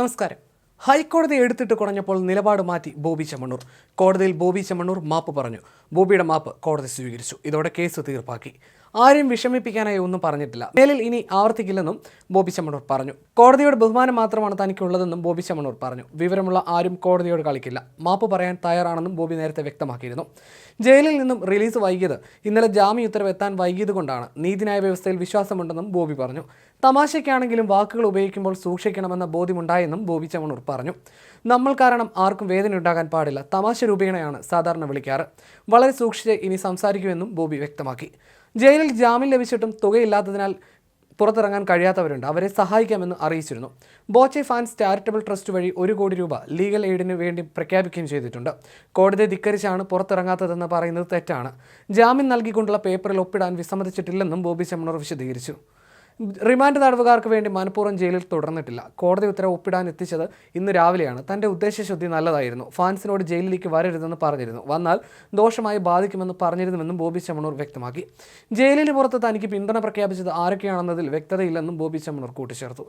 നമസ്കാരം. ഹൈക്കോടതി എടുത്തിട്ട് കുറഞ്ഞപ്പോൾ നിലപാട് മാറ്റി ബോബി ചെമ്മണ്ണൂർ. കോടതിയിൽ ബോബി ചെമ്മണ്ണൂർ മാപ്പ് പറഞ്ഞു. ബോബിയുടെ മാപ്പ് കോടതി സ്വീകരിച്ചു. ഇതോടെ കേസ് തീർപ്പാക്കി. ആരെയും വിഷമിപ്പിക്കാനായി ഒന്നും പറഞ്ഞിട്ടില്ല. മേലിൽ ഇനി ആവർത്തിക്കില്ലെന്നും ബോബി ചമ്മണൂർ പറഞ്ഞു. കോടതിയുടെ ബഹുമാനം മാത്രമാണ് തനിക്കുള്ളതെന്നും ബോബി ചമ്മണൂർ പറഞ്ഞു. വിവരമുള്ള ആരും കോടതിയോട് കളിക്കില്ല. മാപ്പ് പറയാൻ തയ്യാറാണെന്നും ബോബി നേരത്തെ വ്യക്തമാക്കിയിരുന്നു. ജയിലിൽ നിന്നും റിലീസ് വൈകിയത് ഇന്നലെ ജാമ്യ ഉത്തരവ് എത്താൻ വൈകിയത് കൊണ്ടാണ് നീതിന്യായ വ്യവസ്ഥയിൽ വിശ്വാസമുണ്ടെന്നും ബോബി പറഞ്ഞു. തമാശയ്ക്കാണെങ്കിലും വാക്കുകൾ ഉപയോഗിക്കുമ്പോൾ സൂക്ഷിക്കണമെന്ന ബോധ്യമുണ്ടായെന്നും ബോബി ചമണൂർ പറഞ്ഞു. നമ്മൾ കാരണം ആർക്കും വേദന ഉണ്ടാകാൻ പാടില്ല. തമാശ രൂപേണയാണ് സാധാരണ വിളിക്കാറ്. വളരെ സൂക്ഷിച്ച് ഇനി സംസാരിക്കുമെന്നും ബോബി വ്യക്തമാക്കി. ജയിലിൽ ജാമ്യം ലഭിച്ചിട്ടും തുകയില്ലാത്തതിനാൽ പുറത്തിറങ്ങാൻ കഴിയാത്തവരുണ്ട്. അവരെ സഹായിക്കാമെന്ന് അറിയിച്ചിരുന്നു. ബോച്ചെ ഫാൻസ് ചാരിറ്റബിൾ ട്രസ്റ്റ് വഴി ഒരു കോടി രൂപ ലീഗൽ എയ്ഡിന് വേണ്ടി പ്രഖ്യാപിക്കുകയും ചെയ്തിട്ടുണ്ട്. കോടതി ധിക്കരിച്ചാണ് പുറത്തിറങ്ങാത്തതെന്ന് പറയുന്നത് തെറ്റാണ്. ജാമ്യം നൽകിക്കൊണ്ടുള്ള പേപ്പറിൽ ഒപ്പിടാൻ വിസമ്മതിച്ചിട്ടില്ലെന്നും ബോബി ചെമ്മണൂർ വിശദീകരിച്ചു. റിമാൻഡ് തടവുകാർക്ക് വേണ്ടി മനഃപൂർവം ജയിലിൽ തുടർന്നിട്ടില്ല. കോടതി ഉത്തരവ് ഒപ്പിടാൻ എത്തിച്ചത് ഇന്ന് രാവിലെയാണ്. തന്റെ ഉദ്ദേശശുദ്ധി നല്ലതായിരുന്നു. ഫാൻസിനോട് ജയിലിലേക്ക് വരരുതെന്ന് പറഞ്ഞിരുന്നു. വന്നാൽ ദോഷമായി ബാധിക്കുമെന്ന് പറഞ്ഞിരുന്നുവെന്നും ബോബി ചമണൂർ വ്യക്തമാക്കി. ജയിലിന് പുറത്ത് തനിക്ക് പിന്തുണ പ്രഖ്യാപിച്ചത് ആരൊക്കെയാണെന്നതിൽ വ്യക്തതയില്ലെന്നും ബോബി ചമണൂർ കൂട്ടിച്ചേർത്തു.